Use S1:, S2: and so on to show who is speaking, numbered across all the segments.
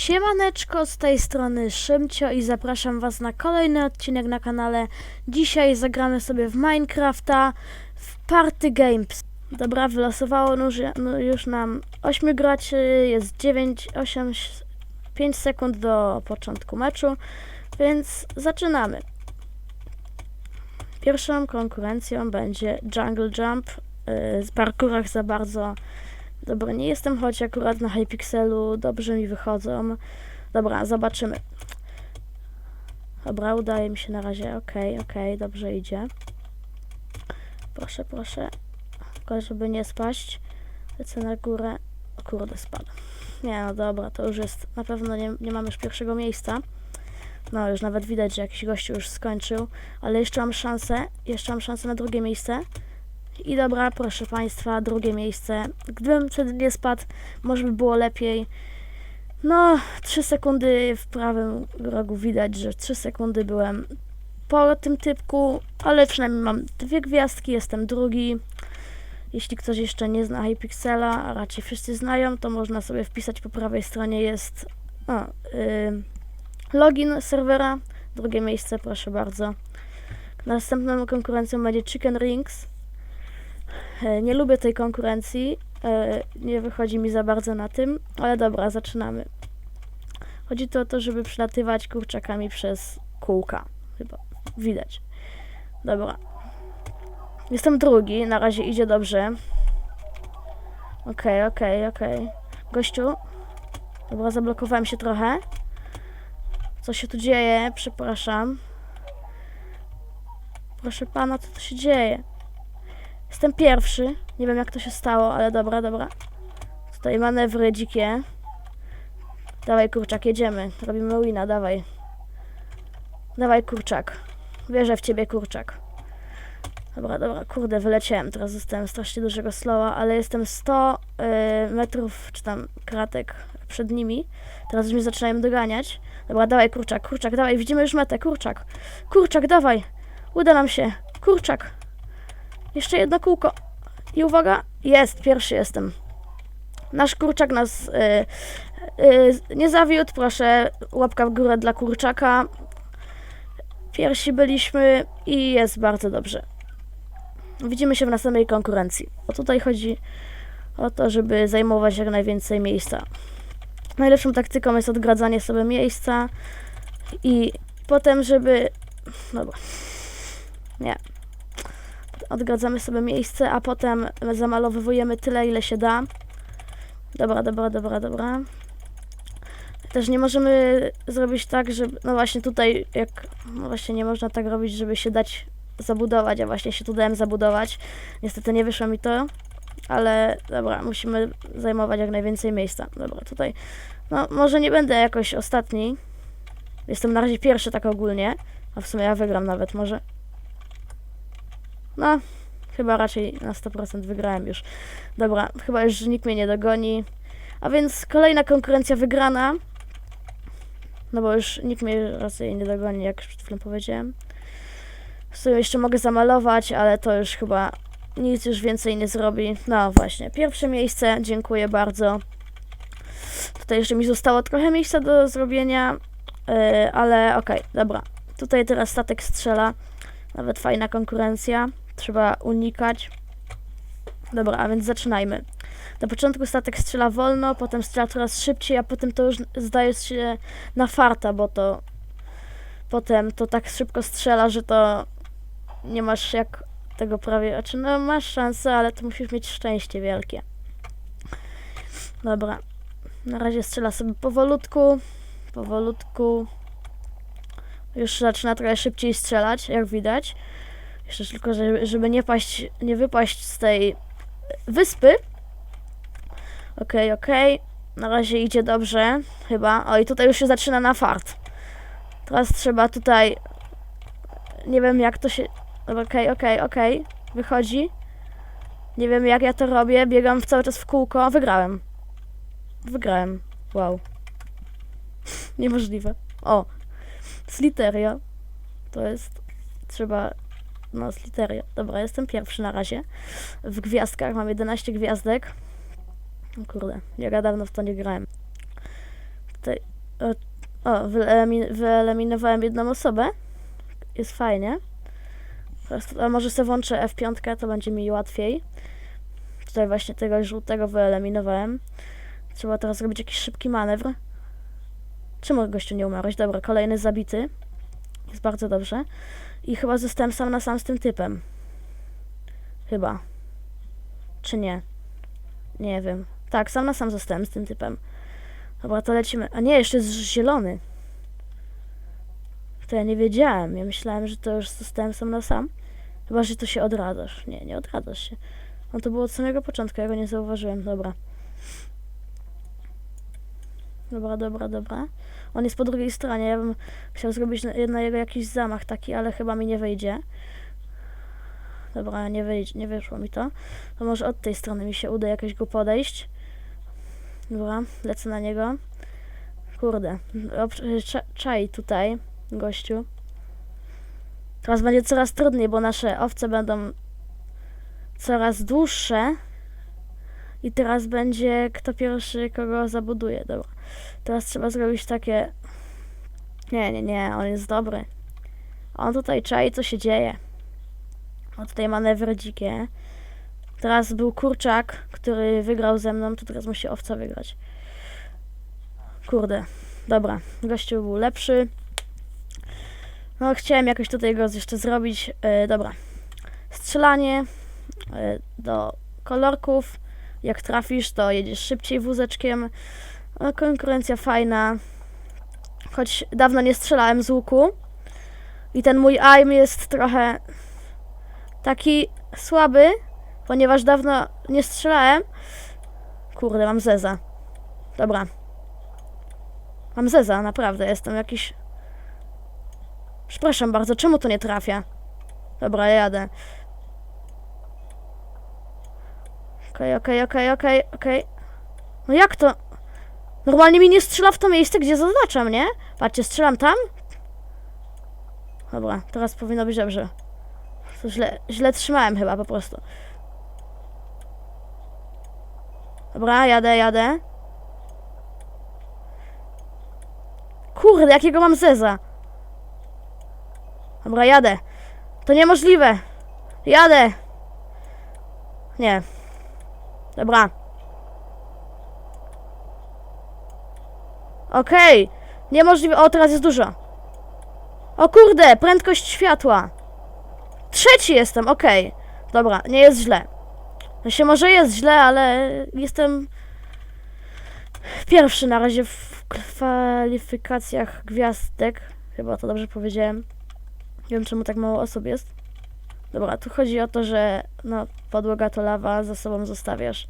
S1: Siemaneczko, z tej strony Szymcio i zapraszam Was na kolejny odcinek na kanale. Dzisiaj zagramy sobie w Minecrafta w Party Games. Dobra, wylosowało już, no już nam 8 graczy, jest 9, 8, 5 sekund do początku meczu, więc zaczynamy. Pierwszą konkurencją będzie Jungle Jump. Yy, Z parkurach za bardzo Dobra, nie jestem, choć akurat na Hypixelu dobrze mi wychodzą. Dobra, zobaczymy. Dobra, udaje mi się na razie. Okej, okej, dobrze idzie. Proszę, proszę. Tylko żeby nie spaść. Lecę na górę. O kurde, spadł. Nie, no dobra, to już jest... Na pewno nie, nie mamy już pierwszego miejsca. No, już nawet widać, że jakiś gościu już skończył. Ale jeszcze mam szansę. Jeszcze mam szansę na drugie miejsce. I dobra, proszę Państwa, drugie miejsce. Gdybym wtedy nie spadł, może by było lepiej. No, 3 sekundy w prawym rogu widać, że 3 sekundy byłem po tym typku, ale przynajmniej mam dwie gwiazdki, jestem drugi. Jeśli ktoś jeszcze nie zna Hypixela, a raczej wszyscy znają, to można sobie wpisać po prawej stronie jest o, y, login serwera. Drugie miejsce, proszę bardzo. Następną konkurencją będzie Chicken Rings. E, Nie lubię tej konkurencji. e, Nie wychodzi mi za bardzo na tym, ale dobra, zaczynamy. Chodzi tu o to, żeby przelatywać kurczakami przez kółka. Chyba widać. Dobra. Jestem drugi, na razie idzie dobrze. Okej, okej, okej. Gościu. Dobra, zablokowałem się trochę. Co się tu dzieje? Przepraszam. Proszę pana, co tu się dzieje? Jestem pierwszy. Nie wiem jak to się stało, ale dobra, dobra. Tutaj manewry dzikie. Dawaj kurczak, jedziemy. Robimy wina, dawaj. Dawaj kurczak. Wierzę w ciebie kurczak. Dobra, dobra, kurde, wyleciałem. Teraz zostałem strasznie dużego slowa, ale jestem 100 y, metrów, czy tam kratek przed nimi. Teraz już mnie zaczynają doganiać. Dobra, dawaj kurczak, kurczak, dawaj, widzimy już metę, kurczak. Kurczak, dawaj. Uda nam się. Kurczak. Jeszcze jedno kółko. I uwaga, jest, pierwszy jestem. Nasz kurczak nas y, y, nie zawiódł, proszę, łapka w górę dla kurczaka. Pierwsi byliśmy i jest bardzo dobrze. Widzimy się w następnej konkurencji. Bo tutaj chodzi o to, żeby zajmować jak najwięcej miejsca. Najlepszą taktyką jest odgradzanie sobie miejsca i potem, żeby... Dobra. Nie, odgradzamy sobie miejsce, a potem zamalowujemy tyle, ile się da. Dobra, dobra, dobra, dobra. Też nie możemy zrobić tak, że no właśnie tutaj, jak no właśnie nie można tak robić, żeby się dać zabudować, a właśnie się tu dałem zabudować. Niestety nie wyszło mi to, ale dobra, musimy zajmować jak najwięcej miejsca. Dobra, tutaj, no może nie będę jakoś ostatni. Jestem na razie pierwszy tak ogólnie, a w sumie ja wygram nawet może. No, chyba raczej na 100% wygrałem już. Dobra, chyba już nikt mnie nie dogoni. A więc kolejna konkurencja wygrana. No bo już nikt mnie raczej nie dogoni, jak już przed chwilą powiedziałem. W sumie jeszcze mogę zamalować, ale to już chyba nic już więcej nie zrobi. No właśnie, pierwsze miejsce, dziękuję bardzo. Tutaj jeszcze mi zostało trochę miejsca do zrobienia, yy, ale okej, dobra. Tutaj teraz statek strzela. Nawet fajna konkurencja. Trzeba unikać. Dobra, a więc zaczynajmy. Na początku statek strzela wolno, potem strzela coraz szybciej, a potem to już zdaje się na farta, bo to potem to tak szybko strzela, że to nie masz jak tego prawie, znaczy no masz szansę, ale to musisz mieć szczęście wielkie. Dobra. Na razie strzela sobie powolutku, powolutku. Już zaczyna trochę szybciej strzelać, jak widać. Jeszcze tylko, żeby, nie paść, nie wypaść z tej wyspy. Okej, okej. Na razie idzie dobrze, chyba. O, i tutaj już się zaczyna na fart. Teraz trzeba tutaj... Nie wiem, jak to się... Okej, okej, okej. Wychodzi. Nie wiem, jak ja to robię. Biegam cały czas w kółko. Wygrałem. Wygrałem. Wow. Niemożliwe. O. Sliteria. To jest... Trzeba no, z litery. Dobra, jestem pierwszy na razie. W gwiazdkach mam 11 gwiazdek. O kurde, ja dawno w to nie grałem. Tutaj O, o wyelimi- wyeliminowałem jedną osobę. Jest fajnie. A może sobie włączę F5, to będzie mi łatwiej. Tutaj właśnie tego żółtego wyeliminowałem. Trzeba teraz zrobić jakiś szybki manewr. Czemu gościu nie umarłeś? Dobra, kolejny zabity. Jest bardzo dobrze. I chyba zostałem sam na sam z tym typem. Chyba. Czy nie? Nie wiem. Tak, sam na sam zostałem z tym typem. Dobra, to lecimy. A nie, jeszcze jest zielony. To ja nie wiedziałem. Ja myślałem, że to już zostałem sam na sam. Chyba, że to się odradzasz. Nie, nie odradzasz się. No to było od samego początku, ja go nie zauważyłem. Dobra. Dobra, dobra, dobra. On jest po drugiej stronie. Ja bym chciał zrobić na, jego jakiś zamach taki, ale chyba mi nie wyjdzie. Dobra, nie wyjdzie, nie wyszło mi to. To może od tej strony mi się uda jakoś go podejść. Dobra, lecę na niego. Kurde, czaj tutaj, gościu. Teraz będzie coraz trudniej, bo nasze owce będą coraz dłuższe. I teraz będzie kto pierwszy kogo zabuduje. Dobra. Teraz trzeba zrobić takie. Nie, nie, nie, on jest dobry. On tutaj czai, co się dzieje. O, tutaj manewry dzikie. Teraz był kurczak, który wygrał ze mną, to teraz musi owca wygrać. Kurde. Dobra, gościu był lepszy. No, chciałem jakoś tutaj go jeszcze zrobić. E, dobra. Strzelanie e, do kolorków. Jak trafisz, to jedziesz szybciej wózeczkiem. No, konkurencja fajna. Choć dawno nie strzelałem z łuku. I ten mój aim jest trochę taki słaby, ponieważ dawno nie strzelałem. Kurde, mam zeza. Dobra. Mam zeza, naprawdę, jestem jakiś... Przepraszam bardzo, czemu to nie trafia? Dobra, jadę. Okej, okej, okej, okej, okej. No jak to? Normalnie mi nie strzela w to miejsce, gdzie zaznaczam, nie? Patrzcie, strzelam tam. Dobra, teraz powinno być dobrze. To źle, źle trzymałem chyba po prostu. Dobra, jadę, jadę. Kurde, jakiego mam zeza. Dobra, jadę. To niemożliwe. Jadę. Nie. Dobra. Okej. Niemożliwe. O, teraz jest dużo. O kurde, prędkość światła. Trzeci jestem, okej. Dobra, nie jest źle. No się może jest źle, ale jestem pierwszy na razie w kwalifikacjach gwiazdek. Chyba to dobrze powiedziałem. Nie wiem czemu tak mało osób jest. Dobra, tu chodzi o to, że no, podłoga to lawa, za sobą zostawiasz.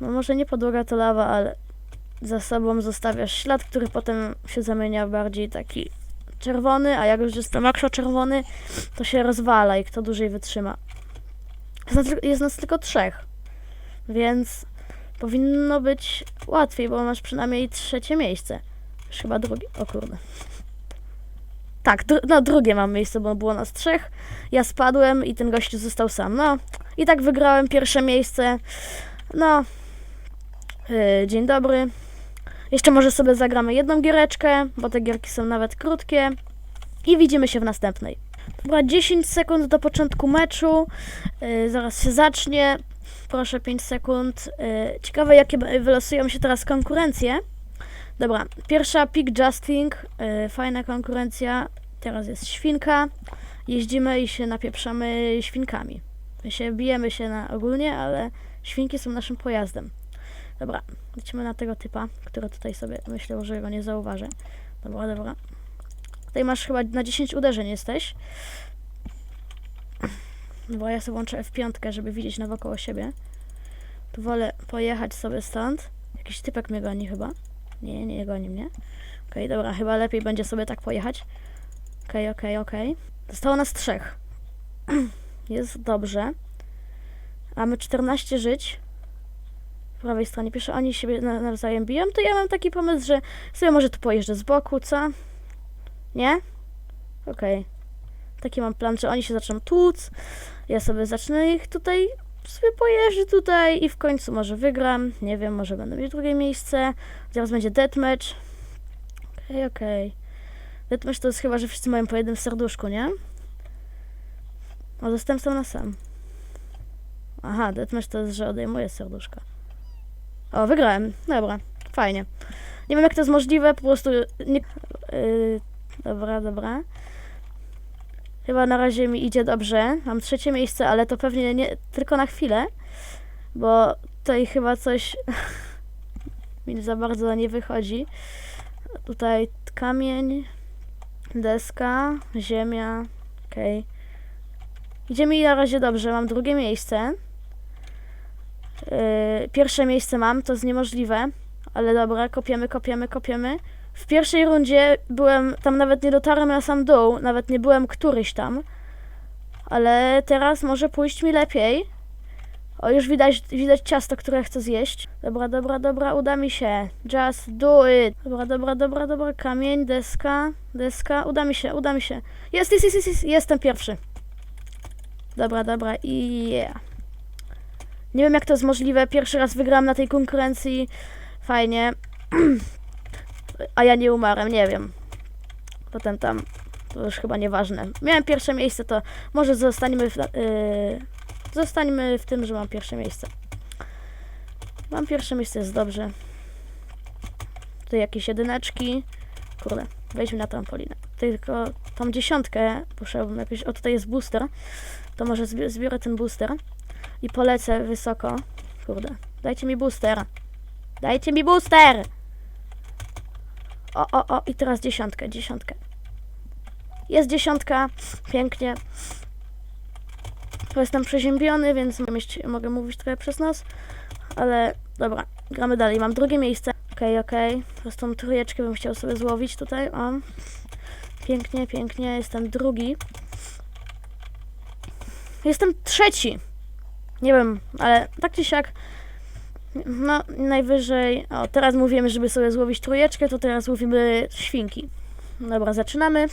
S1: No może nie podłoga to lawa, ale za sobą zostawiasz ślad, który potem się zamienia w bardziej taki czerwony, a jak już jest to makro czerwony, to się rozwala i kto dłużej wytrzyma. Jest nas, jest nas tylko trzech, więc powinno być łatwiej, bo masz przynajmniej trzecie miejsce. Już chyba drugie. O kurde. Tak, dru- no drugie mam miejsce, bo było nas trzech. Ja spadłem i ten gościu został sam. No i tak wygrałem pierwsze miejsce. No. Yy, dzień dobry. Jeszcze może sobie zagramy jedną giereczkę, bo te gierki są nawet krótkie. I widzimy się w następnej. Dobra, 10 sekund do początku meczu. Yy, zaraz się zacznie. Proszę 5 sekund. Yy, ciekawe, jakie wylosują się teraz konkurencje. Dobra, pierwsza Pick Justing. Yy, fajna konkurencja. Teraz jest świnka. Jeździmy i się napieprzamy świnkami. My się bijemy się na ogólnie, ale świnki są naszym pojazdem. Dobra, lecimy na tego typa, który tutaj sobie myślał, że go nie zauważy. Dobra, dobra. Tutaj masz chyba na 10 uderzeń jesteś. Bo ja sobie włączę F5, żeby widzieć nawokoło siebie. Tu wolę pojechać sobie stąd. Jakiś typek mnie goni chyba. Nie, nie goni mnie. Okej, dobra, chyba lepiej będzie sobie tak pojechać. Okej, okej, okej. Zostało nas trzech. Jest dobrze. Mamy 14 żyć. Po prawej stronie pisze, oni siebie na- nawzajem biją, to ja mam taki pomysł, że sobie może tu pojeżdżę z boku, co? Nie? Okej. Taki mam plan, że oni się zaczną tłuc, ja sobie zacznę ich tutaj, sobie pojeżdżę tutaj i w końcu może wygram, nie wiem, może będę mieć drugie miejsce, zaraz będzie deathmatch. Okej, okej. Deathmatch to jest chyba, że wszyscy mają po jednym serduszku, nie? A zostałem sam na sam. Aha, deathmatch to jest, że odejmuję serduszka. O, wygrałem. Dobra, fajnie. Nie wiem, jak to jest możliwe, po prostu... Nie... Yy, dobra, dobra. Chyba na razie mi idzie dobrze. Mam trzecie miejsce, ale to pewnie nie tylko na chwilę, bo tutaj chyba coś mi za bardzo nie wychodzi. Tutaj kamień, deska, ziemia, okej. Idzie mi na razie dobrze, mam drugie miejsce. Yy, pierwsze miejsce mam, to jest niemożliwe, ale dobra, kopiemy, kopiemy, kopiemy. W pierwszej rundzie byłem, tam nawet nie dotarłem na sam dół, nawet nie byłem któryś tam. Ale teraz może pójść mi lepiej. O, już widać, widać ciasto, które chcę zjeść. Dobra, dobra, dobra, uda mi się. Just do it. Dobra, dobra, dobra, dobra, kamień, deska, deska, uda mi się, uda mi się. Jest, jest, jest, jest, jest. jestem pierwszy. Dobra, dobra i yeah. Nie wiem jak to jest możliwe, pierwszy raz wygrałam na tej konkurencji. Fajnie. A ja nie umarłem, nie wiem. Potem tam, to już chyba nieważne. Miałem pierwsze miejsce, to może zostańmy w, yy, zostańmy w tym, że mam pierwsze miejsce. Mam pierwsze miejsce, jest dobrze. Tutaj jakieś jedyneczki. Kurde, wejdźmy na trampolinę. Tylko tą dziesiątkę musiałbym jakoś... O, tutaj jest booster. To może zbi- zbiorę ten booster i polecę wysoko. Kurde, dajcie mi booster. Dajcie mi booster! O, o, o, i teraz dziesiątkę, dziesiątkę. Jest dziesiątka, pięknie. To jestem przeziębiony, więc mogę, mówić trochę przez nos. Ale dobra, gramy dalej. Mam drugie miejsce. Okej, okej. Teraz tą trójeczkę bym chciał sobie złowić tutaj. O. Pięknie, pięknie. Jestem drugi. Jestem trzeci. Nie wiem, ale tak czy siak. No, najwyżej. O, teraz mówimy, żeby sobie złowić trójeczkę, to teraz mówimy świnki. Dobra, zaczynamy.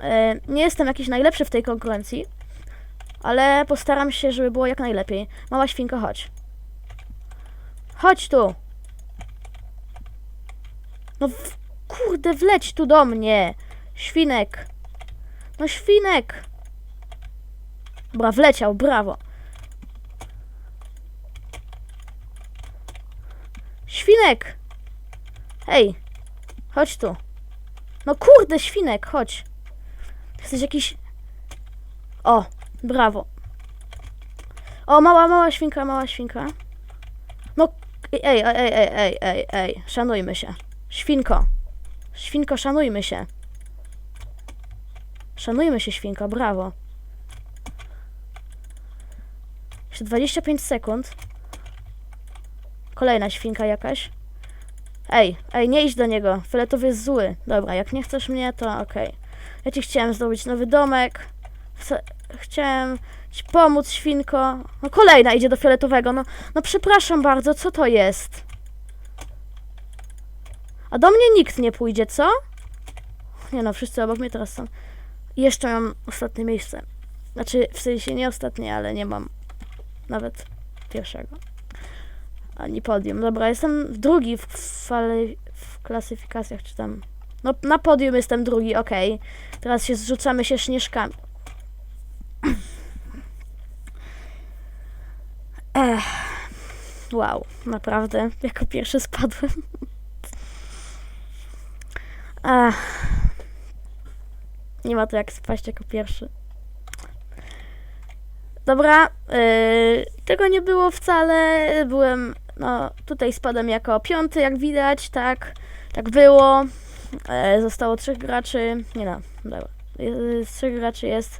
S1: E, nie jestem jakiś najlepszy w tej konkurencji, ale postaram się, żeby było jak najlepiej. Mała świnko, chodź. Chodź tu. No w, kurde, wleć tu do mnie. Świnek. No świnek. Dobra, wleciał, brawo. Świnek! Hej, chodź tu. No kurde, świnek, chodź. Jesteś jakiś... O, brawo. O, mała, mała świnka, mała świnka. No, ej, ej, ej, ej, ej, ej, ej, szanujmy się. Świnko. Świnko, szanujmy się. Szanujmy się, świnko, brawo. Jeszcze 25 sekund. Kolejna świnka jakaś. Ej, ej, nie idź do niego. Fioletowy jest zły. Dobra, jak nie chcesz mnie, to okej. Ja ci chciałem zrobić nowy domek. Chcę, chciałem ci pomóc, świnko. No kolejna idzie do fioletowego. No, no przepraszam bardzo, co to jest? A do mnie nikt nie pójdzie, co? Nie no, wszyscy obok mnie teraz są. Jeszcze mam ostatnie miejsce. Znaczy, w sensie nie ostatnie, ale nie mam nawet pierwszego. Ani podium. Dobra, jestem drugi w, fale, w klasyfikacjach, czy tam. No, na podium jestem drugi, okej. Teraz się zrzucamy się śnieżkami. Ech. Wow, naprawdę, jako pierwszy spadłem. Ech. Nie ma to jak spaść jako pierwszy. Dobra, yy, tego nie było wcale. Byłem, no tutaj spadłem jako piąty, jak widać, tak, tak było. E, zostało trzech graczy. Nie no, dobra. Yy, Z trzech graczy jest.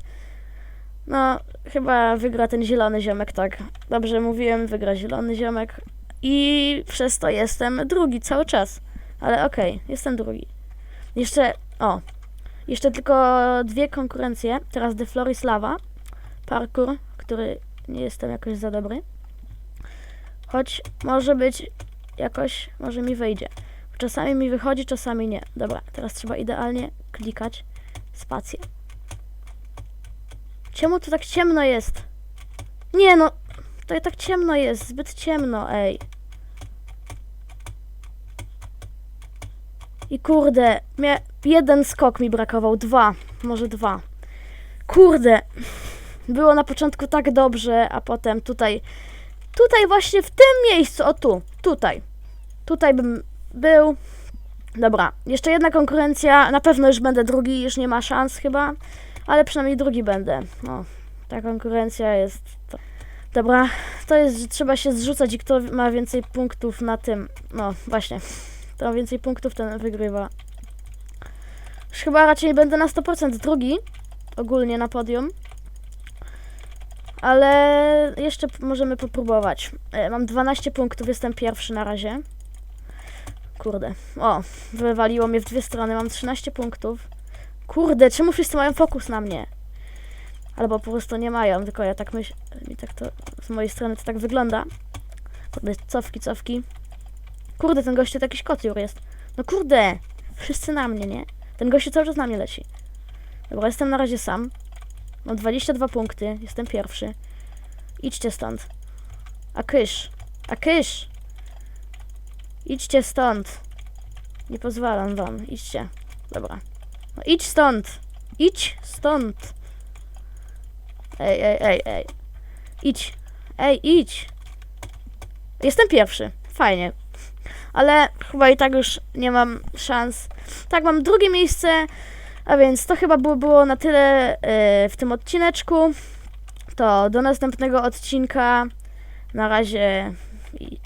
S1: No, chyba wygra ten zielony ziomek, tak. Dobrze mówiłem, wygra zielony ziomek. I przez to jestem drugi cały czas. Ale okej, jestem drugi. Jeszcze, o, jeszcze tylko dwie konkurencje. Teraz The Floris Lava. Parkour, który nie jestem jakoś za dobry. Choć może być jakoś, może mi wyjdzie. Czasami mi wychodzi, czasami nie. Dobra, teraz trzeba idealnie klikać spację. Czemu to tak ciemno jest? Nie no, to tak ciemno jest, zbyt ciemno, ej. I kurde, mia- jeden skok mi brakował, dwa, może dwa. Kurde, było na początku tak dobrze, a potem tutaj, tutaj właśnie w tym miejscu, o tu, tutaj, tutaj bym był. Dobra, jeszcze jedna konkurencja, na pewno już będę drugi, już nie ma szans chyba, ale przynajmniej drugi będę. Ta konkurencja jest... Dobra, to jest, że trzeba się zrzucać i kto ma więcej punktów na tym, no właśnie, kto ma więcej punktów, ten wygrywa. Już chyba raczej będę na 100% drugi, ogólnie na podium. Ale jeszcze możemy popróbować. E, Mam 12 punktów, jestem pierwszy na razie. Kurde. O, wywaliło mnie w dwie strony, mam 13 punktów. Kurde, czemu wszyscy mają fokus na mnie? Albo po prostu nie mają, tylko ja tak myślę, mi tak to z mojej strony to tak wygląda. Kurde, cofki, cofki. Kurde, ten gościu to jakiś kociur jest. No kurde, wszyscy na mnie, nie? Ten gościu cały czas na mnie leci. Dobra, jestem na razie sam. Mam 22 punkty, jestem pierwszy. Idźcie stąd. A kysz, a kysz. Idźcie stąd. Nie pozwalam wam, idźcie. Dobra. No idź stąd. Idź stąd. Ej, ej, ej, ej. Idź. Ej, idź. Jestem pierwszy. Fajnie. Ale chyba i tak już nie mam szans. Tak, mam drugie miejsce. A więc to chyba było, było na tyle e, w tym odcineczku. To do następnego odcinka. Na razie i cześć.